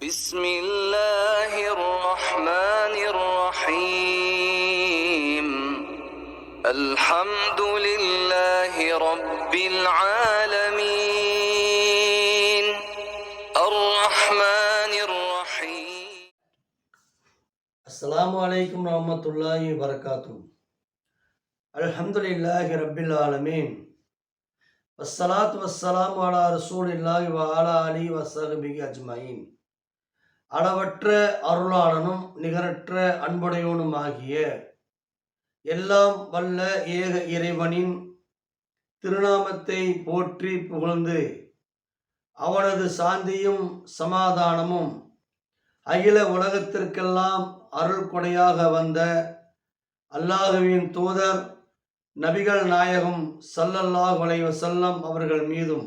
بسم الله الرحمن الرحيم. الحمد لله رب العالمين. الرحمن الرحيم. السلام عليكم ورحمة الله وبركاته. الحمد لله رب العالمين. والصلاة والسلام على رسول الله وعلى آله وصحبه أجمعين. அளவற்ற அருளாளனும் நிகரற்ற அன்புடையோனும் ஆகிய எல்லாம் வல்ல ஏக இறைவனின் திருநாமத்தை போற்றி புகழ்ந்து அவனது சாந்தியும் சமாதானமும் அகில உலகத்திற்கெல்லாம் அருள் கொடையாக வந்த அல்லாஹுவின் தூதர் நபிகள் நாயகம் சல்லல்லாஹ் வலைவசல்லம் அவர்கள் மீதும்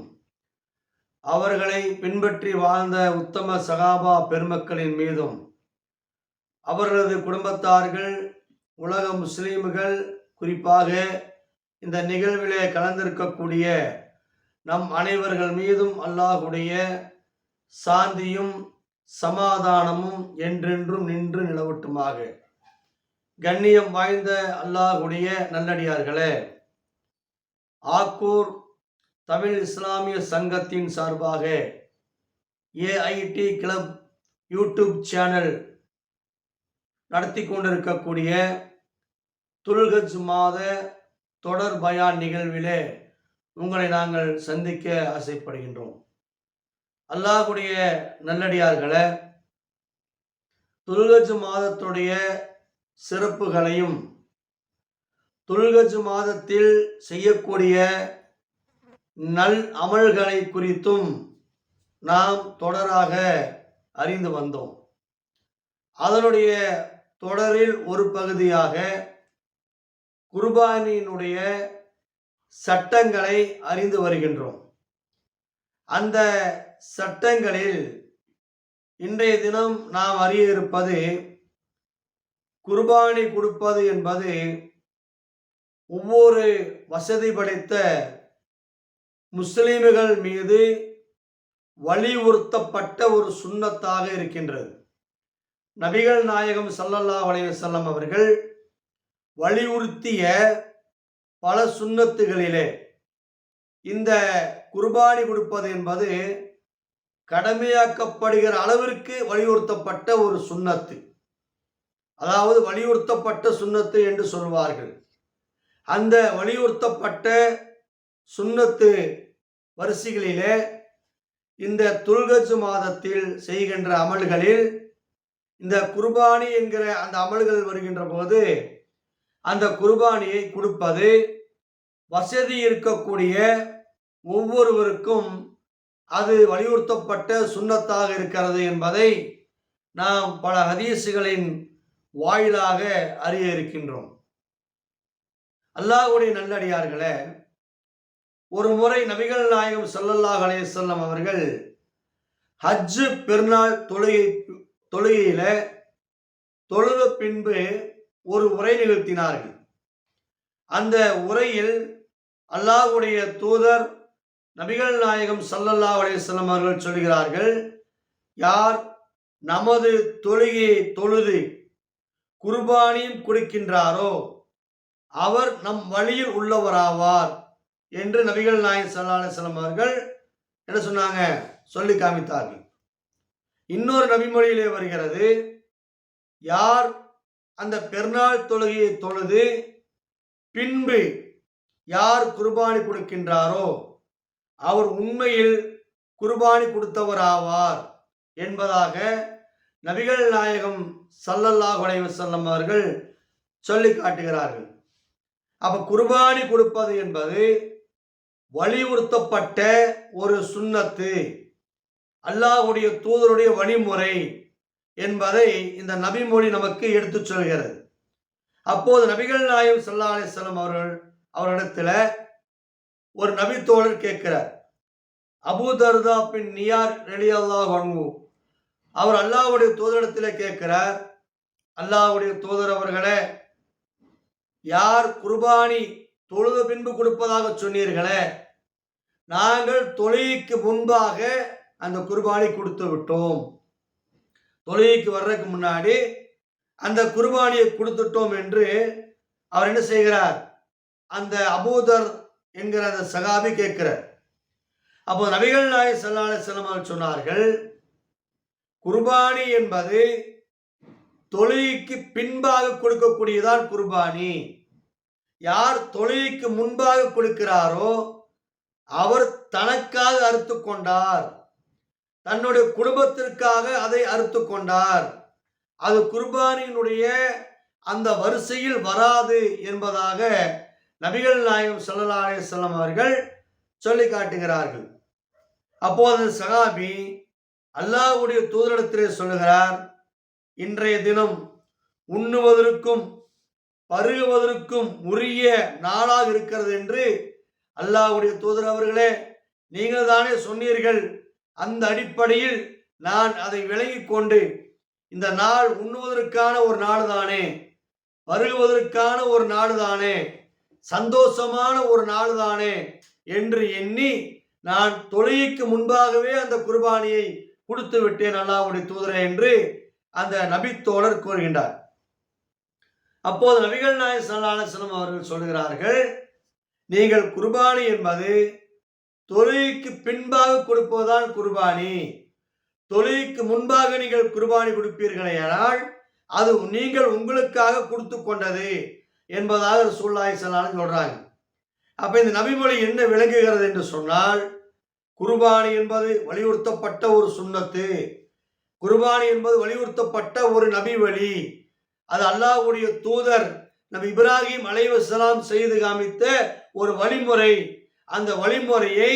அவர்களை பின்பற்றி வாழ்ந்த உத்தம சகாபா பெருமக்களின் மீதும் அவர்களது குடும்பத்தார்கள் உலக முஸ்லீம்கள் குறிப்பாக இந்த நிகழ்விலே கலந்திருக்கக்கூடிய நம் அனைவர்கள் மீதும் அல்லாஹுடைய சாந்தியும் சமாதானமும் என்றென்றும் நின்று நிலவட்டுமாக. கண்ணியம் வாய்ந்த அல்லாஹுடைய நல்லடியார்களே ஆக்கூர் தமிழ் இஸ்லாமிய சங்கத்தின் சார்பாக ஏஐடி கிளப் யூடியூப் சேனல் நடத்தி கொண்டிருக்கக்கூடிய துல்கஜ் மாத தொடர் பயான் நிகழ்விலே உங்களை நாங்கள் சந்திக்க ஆசைப்படுகின்றோம். அல்லாஹுடைய நல்லடியார்களை துல்கஜ் மாதத்துடைய சிறப்புகளையும் துல்கஜ் மாதத்தில் செய்யக்கூடிய நல் அமல்களை குறித்தும் நாம் தொடராக அறிந்து வந்தோம். அதனுடைய தொடரில் ஒரு பகுதியாக குர்பானியினுடைய சட்டங்களை அறிந்து வருகின்றோம். அந்த சட்டங்களில் இன்றைய தினம் நாம் அறிய இருப்பது குர்பானி கொடுப்பது என்பது ஒவ்வொரு வசதி படைத்த முஸ்லீம்கள் மீது வலியுறுத்தப்பட்ட ஒரு சுண்ணத்தாக இருக்கின்றது. நபிகள் நாயகம் சல்லல்லா செல்லம் அவர்கள் வலியுறுத்திய பல சுண்ணத்துகளிலே இந்த குர்பானி கொடுப்பது என்பது கடமையாக்கப்படுகிற அளவிற்கு வலியுறுத்தப்பட்ட ஒரு சுண்ணத்து. அதாவது வலியுறுத்தப்பட்ட சுண்ணத்து என்று சொல்வார்கள். அந்த வலியுறுத்தப்பட்ட சுண்ணத்து வரிசைகளிலே இந்த துல்கஜ் மாதத்தில் செய்கின்ற அமல்களில் இந்த குர்பானி என்கிற அந்த அமல்கள் வருகின்ற போது அந்த குர்பானியை கொடுப்பது வசதி இருக்கக்கூடிய ஒவ்வொருவருக்கும் அது வலியுறுத்தப்பட்ட சுண்ணத்தாக இருக்கிறது என்பதை நாம் பல ஹதீஸுகளின் வாயிலாக அறிய இருக்கின்றோம். அல்லாஹுடைய நல்லடியார்களே ஒரு முறை நபிகள் நாயகம் சல்லல்லாஹ் அலைஹி அவர்கள் ஹஜ்ஜு பெருநாள் தொழுகை தொழுகையில தொழுத பின்பு ஒரு உரை நிகழ்த்தினார்கள். அந்த உரையில் அல்லாஹ்வுடைய தூதர் நபிகள் நாயகம் ஸல்லல்லாஹு அலைஹி அவர்கள் சொல்கிறார்கள் யார் நமது தொழுகையை தொழுது குர்பானியும் கொடுக்கின்றாரோ அவர் நம் வழியில் உள்ளவராவார். என்று நபிகள் நாயன் ஸல்லல்லாஹு அலைஹி அவர்கள் என்ன சொன்னாங்க? சொல்லி காமித்தார்கள். இன்னொரு நபிமொழியிலே வருகிறது யார் அந்த பெருநாள் தொழுகையை தொழுது பின்பு யார் குர்பானி கொடுக்கின்றாரோ அவர் உண்மையில் குர்பானி கொடுத்தவராவார் என்பதாக நபிகள் நாயகம் சல்லல்லா அலைஹி வஸல்லம் அவர்கள் சொல்லி காட்டுகிறார்கள். அப்ப குர்பானி கொடுப்பது என்பது வலியுறுத்தப்பட்ட ஒரு சுண்ணத்து அல்லாஹுடைய தூதருடைய வழிமுறை என்பதை இந்த நபிமொழி நமக்கு எடுத்துச் சொல்கிறது. அப்போது நபிகள் நாயம் சல்லா அலிஸ்லாம் அவர்கள் அவரிடத்துல ஒரு நபி தோழர் கேட்கிறார். அபூ தர்தா பின் நியார் ரெலி அல்லாஹ் அவர் அல்லாஹுடைய தூதரிடத்தில் கேட்கிறார். அல்லாஹ்வுடைய தூதர் அவர்களே யார் குர்பானி தொழுத பின்பு கொடுப்பதாக சொன்னீர்களே நாங்கள் தொழுகைக்கு முன்பாக அந்த குர்பானி கொடுத்து விட்டோம். தொழுகைக்கு வர்றதுக்கு முன்னாடி அந்த குர்பானியை கொடுத்துட்டோம் என்று அவர் என்ன செய்கிறார்? அந்த அபூதர் என்கிற அந்த சகாபி கேட்கிறார். அப்போ நபிகள் நாய ஸல்லல்லாஹு செல்லமாக சொன்னார்கள் குர்பானி என்பது தொழுகைக்கு பின்பாக கொடுக்கக்கூடியதான் குர்பானி. யார் தொழுகைக்கு முன்பாக கொடுக்கிறாரோ அவர் தனக்காக அறுத்து கொண்டார். தன்னுடைய குடும்பத்திற்காக அதை அறுத்து கொண்டார். அது குர்பானியினுடைய அந்த வரிசையில் வராது என்பதாக நபிகள் நாயகம் சல்லா அலைஹி அவர்கள் சொல்லி காட்டுகிறார்கள். அப்போது சகாபி அல்லாஹுடைய தூதரிடத்திலே சொல்லுகிறார் இன்றைய தினம் உண்ணுவதற்கும் பருகுவதற்கும் உரிய நாளாக இருக்கிறது என்று அல்லாஹ்வுடைய தூதர் அவர்களே நீங்கள் தானே சொன்னீர்கள் அந்த அடிப்படையில் நான் அதை விலகி கொண்டு இந்த நாள் உண்ணுவதற்கான ஒரு நாள் தானே பருகுவதற்கான ஒரு நாள் தானே சந்தோஷமான ஒரு நாள் தானே என்று எண்ணி நான் தொழுகைக்கு முன்பாகவே அந்த குர்பானியை கொடுத்து விட்டேன் அல்லாஹ்வுடைய தூதரே என்று அந்த நபித்தோழர் கூறுகின்றார். அப்போது நபிகள் நாயக் ஸல்லல்லாஹு அவர்கள் சொல்கிறார்கள் நீங்கள் குர்பானி என்பது தொழுகைக்கு பின்பாக கொடுப்பதுதான் குர்பானி. தொழுகைக்கு முன்பாக நீங்கள் குர்பானி கொடுப்பீர்களேயானால் அது நீங்கள் உங்களுக்காக கொடுத்து கொண்டது என்பதாக ரசூலுல்லாஹி ஸல்லல்லாஹு அலைஹி சொல்றாங்க. அப்ப இந்த நபிமொழி என்ன விளங்குகிறது என்று சொன்னால் குர்பானி என்பது வலியுறுத்தப்பட்ட ஒரு சுண்ணத்து. குர்பானி என்பது வலியுறுத்தப்பட்ட ஒரு நபி வழி அது அல்லாஹ்வுடைய தூதர் நபி இப்ராஹிம் அலைவசலாம் செய்து காமித்த ஒரு வழிமுறை. அந்த வழிமுறையை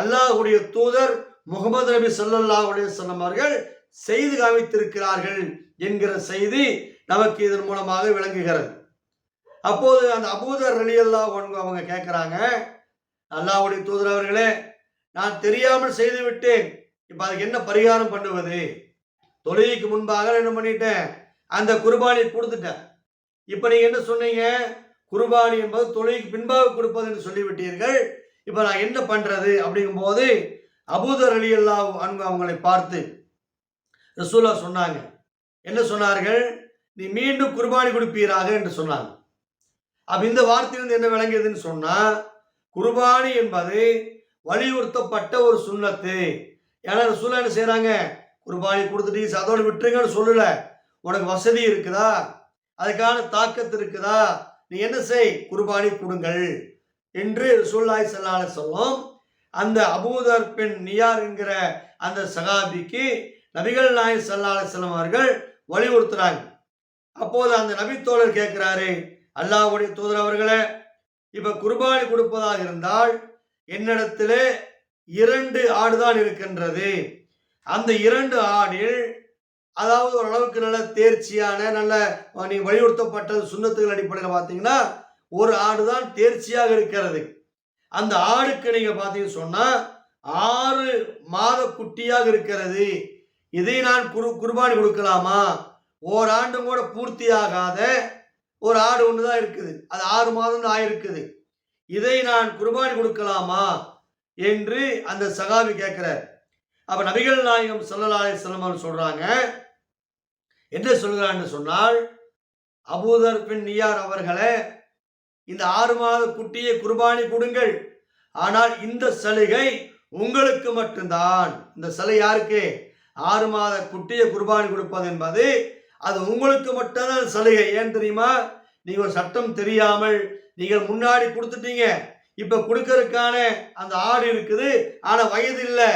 அல்லாஹ்வுடைய தூதர் முகமது நபி ஸல்லல்லாஹு அலைஹி செய்து காமித்திருக்கிறார்கள் என்கிற செய்தி நமக்கு இதன் மூலமாக விளங்குகிறது. அப்போது அந்த அபூதர் அலி அல்லாஹ் அவங்க கேட்குறாங்க அல்லாஹ்வுடைய தூதர் அவர்களே நான் தெரியாமல் செய்து விட்டேன். இப்போ அதுக்கு என்ன பரிகாரம் பண்ணுவது? தொழுகைக்கு முன்பாக நான் என்ன பண்ணிட்டேன்? அந்த குர்பானியை கொடுத்துட்டேன். இப்போ நீங்கள் என்ன சொன்னீங்க? குர்பானி என்பது தொழுகைக்கு பின்பாக கொடுப்பது என்று சொல்லிவிட்டீர்கள். இப்போ நான் என்ன பண்ணுறது அப்படிங்கும்போது அபூதர் அலி அல்லா அன்பு அவங்களை பார்த்து ரசூலா சொன்னாங்க. என்ன சொன்னார்கள்? நீ மீண்டும் குர்பானி கொடுப்பீராக என்று சொன்னாங்க. அப்ப இந்த வார்த்தையிலிருந்து என்ன விளங்கியதுன்னு சொன்னா குர்பானி என்பது வலியுறுத்தப்பட்ட ஒரு சுண்ணத்து. ஏன்னா ரசூலா என்ன செய்கிறாங்க குர்பானி கொடுத்துட்டு அதோடு விட்டுருங்கன்னு சொல்லல. உனக்கு வசதி இருக்குதா? அதுக்கான தாக்கத்து இருக்குதா? நீ என்ன செய்? குர்பானி கொடுங்கள் என்று ரசூல்லாய் செல்லால சொல்லும் அந்த அபூதர் பெண் நியார் என்கிற அந்த சகாபிக்கு நபிகள் நாயக் செல்லால அலைஹி அவர்கள் வலியுறுத்துறாங்க அப்போது அந்த நபித்தோழர் கேட்கிறாரு அல்லாஹுடைய தூதர் அவர்களே இப்ப குர்பானி கொடுப்பதாக இருந்தால் என்னிடத்திலே இரண்டு ஆடுதான் இருக்கின்றது. அந்த இரண்டு ஆடில் அதாவது ஓரளவுக்கு நல்ல தேர்ச்சியான நல்ல நீ வலியுறுத்தப்பட்ட சுண்ணத்துகள் அடிப்படையில் பார்த்தீங்கன்னா ஒரு ஆடு தான் தேர்ச்சியாக இருக்கிறது. அந்த ஆடுக்கு நீங்கள் பார்த்தீங்கன்னு சொன்னால் ஆறு மாத குட்டியாக இருக்கிறது. இதை நான் குரு குர்பானி கொடுக்கலாமா? ஓராண்டும் கூட பூர்த்தியாகாத ஒரு ஆடு ஒன்று தான் இருக்குது. அது ஆறு மாதம் தான் ஆயிருக்குது. இதை நான் குர்பானி கொடுக்கலாமா? என்று அந்த சகாபி கேட்குறார். அப்ப நபிகள் நாயகம் ஸல்லல்லாஹு அலைஹி சொல்றாங்க என்ன சொல்கிறான்னு சொன்னால் அபூதர் பின் நியார் அவர்களே இந்த ஆறு மாத குட்டியை குர்பானி கொடுங்கள். ஆனால் இந்த சலுகை உங்களுக்கு மட்டும்தான். இந்த சிலை யாருக்கு? ஆறு மாத குட்டியை குர்பானி கொடுப்பது என்பது அது உங்களுக்கு மட்டும்தான் சலுகை. ஏன் தெரியுமா? நீங்கள் ஒரு சட்டம் தெரியாமல் நீங்கள் முன்னாடி கொடுத்துட்டீங்க. இப்போ கொடுக்கறதுக்கான அந்த ஆடு இருக்குது ஆனால் வயது இல்லை.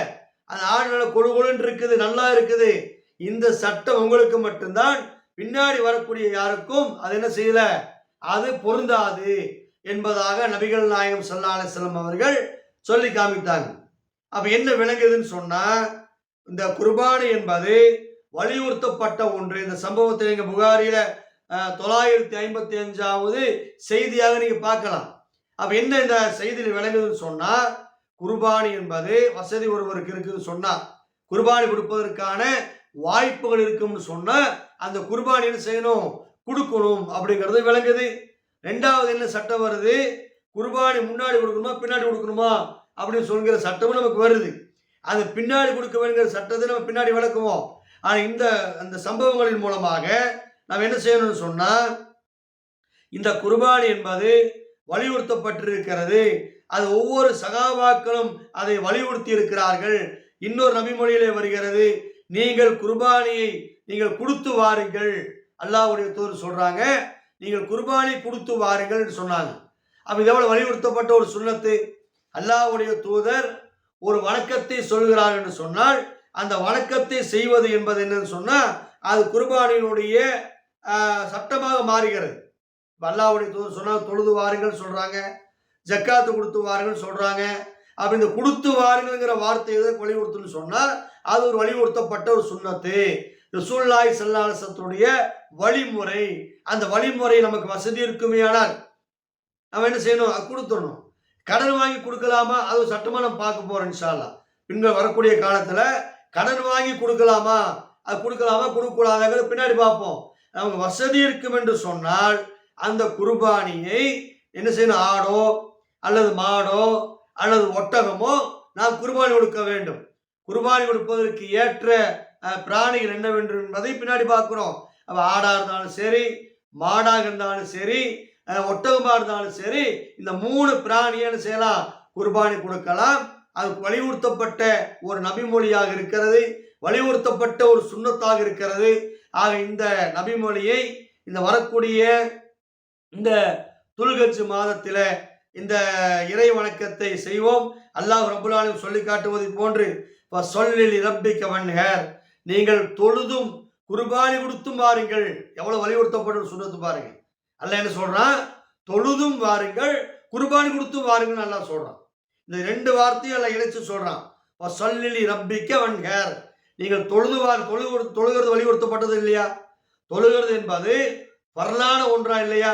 அந்த ஆடு நல்ல கொழு கொழுன்னு இருக்குது நல்லா இருக்குது. இந்த சட்டம் உங்களுக்கு மட்டும்தான். பின்னாடி வரக்கூடிய யாருக்கும் அது என்ன செய்யல? அது பொருந்தாது என்பதாக நபிகள் நாயகம் ஸல்லல்லாஹு அலைஹி அவர்கள் சொல்லி காமித்தாங்க. அப்ப என்ன விளங்குதுன்னு சொன்னா இந்த குர்பானி என்பது வலியுறுத்தப்பட்ட ஒன்று. இந்த சம்பவத்தை நீங்க புகாரில தொள்ளாயிரத்தி ஐம்பத்தி அஞ்சாவது செய்தியாக நீங்க பார்க்கலாம். அப்ப என்ன இந்த செய்தியில் விளங்குதுன்னு சொன்னா குர்பானி என்பது வசதி ஒருவருக்கு இருக்குன்னு சொன்னார் குர்பானி கொடுப்பதற்கான வாய்ப்புகள் இருக்கும்னு சொன்னால் அந்த குர்பானி என்ன செய்யணும்? கொடுக்கணும் அப்படிங்கிறது விளங்குது. ரெண்டாவது என்ன சட்டம் வருது? குர்பானி முன்னாடி கொடுக்கணுமா பின்னாடி கொடுக்கணுமா அப்படின்னு சொல்கிற சட்டமும் நமக்கு வருது. அது பின்னாடி கொடுக்க வேண்டிய சட்டத்தை நம்ம பின்னாடி விளக்குவோம். ஆனால் இந்த அந்த சம்பவங்களின் மூலமாக நாம் என்ன செய்யணும்னு சொன்னால் இந்த குர்பானி என்பது வலியுறுத்தப்பட்டிருக்கிறது. அது ஒவ்வொரு சகாபாக்களும் அதை வலியுறுத்தி இருக்கிறார்கள் இன்னொரு நபிமொழியிலே வருகிறது நீங்கள் குர்பானியை நீங்கள் கொடுத்து வாருங்கள். அல்லாஹ்வுடைய தூதர் சொல்றாங்க நீங்கள் குர்பானி கொடுத்து வாருங்கள் சொன்னாங்க. அப்ப இது எவ்வளவு வலியுறுத்தப்பட்ட ஒரு சுண்ணத்து? அல்லாவுடைய தூதர் ஒரு வணக்கத்தை சொல்கிறார் என்று சொன்னால் அந்த வணக்கத்தை செய்வது என்பது என்னன்னு சொன்னால் அது குர்பானியினுடைய சட்டமாக மாறுகிறது. அல்லாவுடைய தூதர் சொன்னால் தொழுது வாருங்கள் சொல்றாங்க. ஜக்காத்து கொடுத்து வாருங்கன்னு சொல்கிறாங்க அப்படி இந்த கொடுத்து வார்த்தையை வார்த்தை எதற்கு வலியுறுத்துன்னு சொன்னால் அது ஒரு வலியுறுத்தப்பட்ட ஒரு சுண்ணத்து. ரசூல்லாய் சல்லாசத்துடைய வழிமுறை. அந்த வழிமுறை நமக்கு வசதி இருக்குமே ஆனால் நம்ம என்ன செய்யணும்? அது கொடுத்துடணும். கடன் வாங்கி கொடுக்கலாமா? அது சட்டமாக நம்ம பார்க்க போகிறோம் இன்ஷால்லா பின்னர் வரக்கூடிய காலத்தில் கடன் வாங்கி கொடுக்கலாமா? அது கொடுக்கலாமா? கொடுக்கக்கூடாதுங்கிறது பின்னாடி பார்ப்போம். நமக்கு வசதி இருக்கும் என்று சொன்னால் அந்த குர்பானியை என்ன செய்யணும்? ஆடோ அல்லது மாடோ அல்லது ஒட்டகமோ நாம் குர்பானி கொடுக்க வேண்டும். குர்பானி கொடுப்பதற்கு ஏற்ற பிராணிகள் என்னவென்று என்பதை பின்னாடி பார்க்குறோம். அப்போ ஆடாக இருந்தாலும் சரி மாடாக இருந்தாலும் சரி ஒட்டகமாக இருந்தாலும் சரி இந்த மூணு பிராணியன்னு செய்யலாம்? குர்பானி கொடுக்கலாம். அது வலியுறுத்தப்பட்ட ஒரு நபிமொழியாக இருக்கிறது வலியுறுத்தப்பட்ட ஒரு சுண்ணத்தாக இருக்கிறது. ஆக இந்த நபிமொழியை இந்த வரக்கூடிய இந்த துல்கச்சு மாதத்தில் இந்த இறை வணக்கத்தை செய்வோம். அல்லாஹ் ரபுல்லாலும் சொல்லி காட்டுவது போன்று சொல்லில் இரப்பிக்க வன்ஹர். நீங்கள் தொழுதும் குர்பானி கொடுத்தும் வாருங்கள். எவ்வளோ வலியுறுத்தப்படும் சொன்னது பாருங்க அல்ல என்ன சொல்கிறான் தொழுதும் வாருங்கள் குர்பானி கொடுத்தும் வாருங்கள் நல்லா சொல்கிறான் இந்த ரெண்டு வார்த்தையும் எல்லாம் இணைச்சு சொல்றான். சொல்லில் இரப்பிக்க வன்ஹர். நீங்கள் தொழுது வார் தொழு தொழுகிறது வலியுறுத்தப்பட்டது இல்லையா? தொழுகிறது என்பது வரலான ஒன்றா இல்லையா?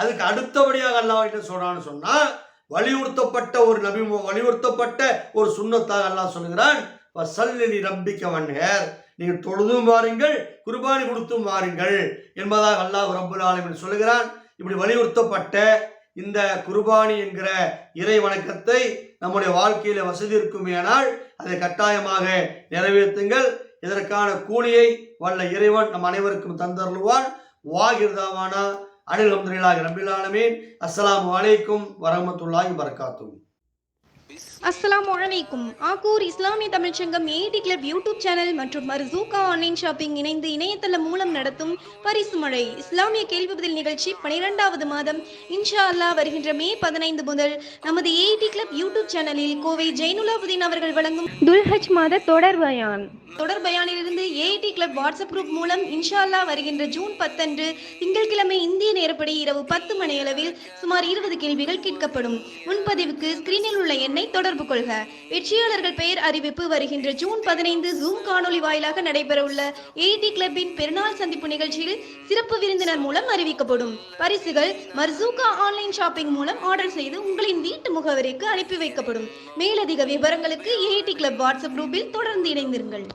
அதுக்கு அடுத்தபடியாக அல்லாஹ் என்ன சொல்கிறான்னு சொன்னால் வலியுறுத்தப்பட்ட ஒரு நபி வலியுறுத்தப்பட்ட ஒரு சுண்ணத்தாக அல்லாஹ் சொல்லுகிறான் சல்லி ரப்பிக்க வண்ணர் நீங்கள் தொழுதும் வாருங்கள் குர்பானி கொடுத்தும் வாருங்கள் என்பதாக அல்லாஹ் ரப்புல் ஆலமின் சொல்லுகிறான். இப்படி வலியுறுத்தப்பட்ட இந்த குர்பானி என்கிற இறை வணக்கத்தை நம்முடைய வாழ்க்கையில் வசதி இருக்குமேனால் அதை கட்டாயமாக நிறைவேற்றுங்கள். இதற்கான கூலியை வல்ல இறைவன் நம் அனைவருக்கும் தந்தருள்வான். வாகிருதாவானா அனில் அஹமதுல்லாஹி ரபில் ஆலமீன். அஸ்ஸலாமு அலைக்கும் வரஹ்மத்துல்லாஹி வரகாத்துஹு அஸ்ஸலாமு அலைக்கும். ஆக்கூர் இஸ்லாமிய தமிழ்ச்சங்கம் ஏடி கிளப் யூடியூப் சேனல் மற்றும் மர்சூகா ஆன்லைன் ஷாப்பிங் இணைந்து இணையதளம் மூலம் நடத்தும் பரிசு மழை. இஸ்லாமிய கேள்வி பதில் நிகழ்ச்சி பனிரெண்டாவது மாதம். இன்ஷா அல்லாஹ் வருகின்ற மே பதினைந்து முதல் நமது ஏடி கிளப் யூடியூப் சேனலில் கோவை ஜெயினுலாபுதீன் அவர்கள் வழங்கும் துல்ஹஜ் மாத தொடர் பயான். தொடர் பயானிலிருந்து ஏஐடி கிளப் வாட்ஸ்அப் குரூப் மூலம் இன்ஷா அல்லாஹ் வருகின்ற ஜூன் பத்தன்று திங்கட்கிழமை இந்திய நேரப்படி இரவு பத்து மணியளவில் சுமார் இருபது கேள்விகள் கேட்கப்படும். முன்பதிவுக்கு ஸ்கிரீனில் உள்ள எண்ணை தொடர்பு கொள்க. வெற்றியாளர்கள் பெயர் அறிவிப்பு வருகின்ற ஜூன் பதினைந்து ஜூம் காணொலி வாயிலாக நடைபெறவுள்ள ஏஐடி கிளப்பின் பெருநாள் சந்திப்பு நிகழ்ச்சியில் சிறப்பு விருந்தினர் மூலம் அறிவிக்கப்படும். பரிசுகள் மர்சூகா ஆன்லைன் ஷாப்பிங் மூலம் ஆர்டர் செய்து உங்களின் வீட்டு முகவரிக்கு அனுப்பி வைக்கப்படும். மேலதிக விவரங்களுக்கு எய்டி கிளப் வாட்ஸ்அப் குரூப்பில் தொடர்ந்து இணைந்திருங்கள்.